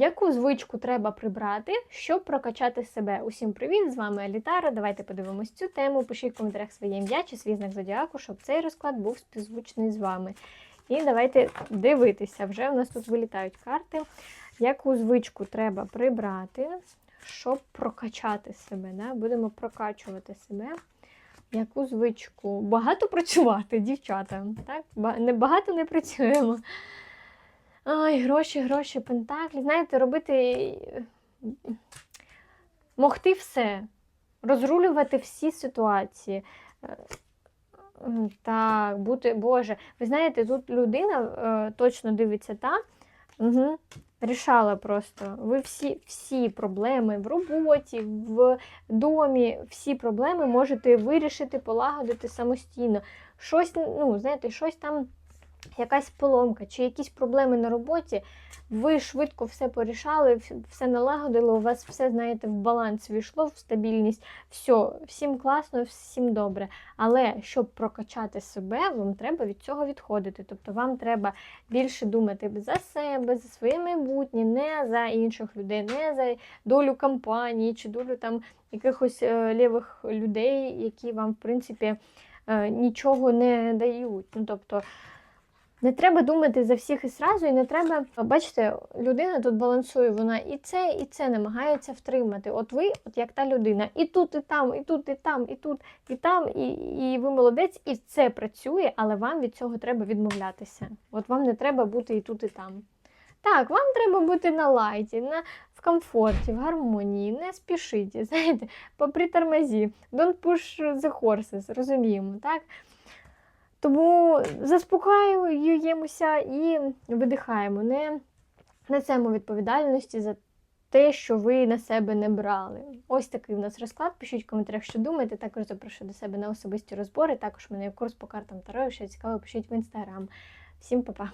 Яку звичку треба прибрати, щоб прокачати себе? Усім привіт! З вами Алітара. Давайте подивимось цю тему. Пишіть в коментарях своє ім'я чи свій знак зодіаку, щоб цей розклад був співзвучний з вами. І давайте дивитися. Вже в нас тут вилітають карти. Яку звичку треба прибрати, щоб прокачати себе? Да? Будемо прокачувати себе. Яку звичку? Багато працювати, дівчата. Так? Багато не працюємо. Ай, гроші, гроші, пентаклі. Знаєте, робити. е, Могти все. Розрулювати всі ситуації. Е, Так, бути, Боже. Ви знаєте, тут людина е, точно дивиться та. Угу. Рішала просто. Ви всі, всі проблеми в роботі, в домі, всі проблеми можете вирішити, полагодити самостійно. Щось, ну, знаєте, щось там, якась поломка чи якісь проблеми на роботі, ви швидко все порішали, все налагодили, у вас все, знаєте, в баланс війшло, в стабільність. Все, всім класно, всім добре. Але щоб прокачати себе, вам треба від цього відходити. Тобто вам треба більше думати за себе, за своє майбутнє, не за інших людей, не за долю компанії чи долю там якихось е, лівих людей, які вам, в принципі, е, нічого не дають. Ну, тобто, не треба думати за всіх і сразу, і не треба. Бачите, людина тут балансує, вона і це, і це намагається втримати. От ви, от як та людина, і тут, і там, і тут, і там, і тут, і там, і, і ви молодець, і це працює, але вам від цього треба відмовлятися. От вам не треба бути і тут, і там. Так, вам треба бути на лайті, на, в комфорті, в гармонії, не спішіть, знаєте, попритормозі. Don't push the horses, розуміємо, так? Тому заспокоюємося і видихаємо. Не несемо відповідальності за те, що ви на себе не брали. Ось такий у нас розклад. Пишіть в коментарях, що думаєте. Також запрошую до себе на особисті розбори. Також в мене є курс по картам Таро. ще цікаво, пишіть в інстаграм. Всім па-па!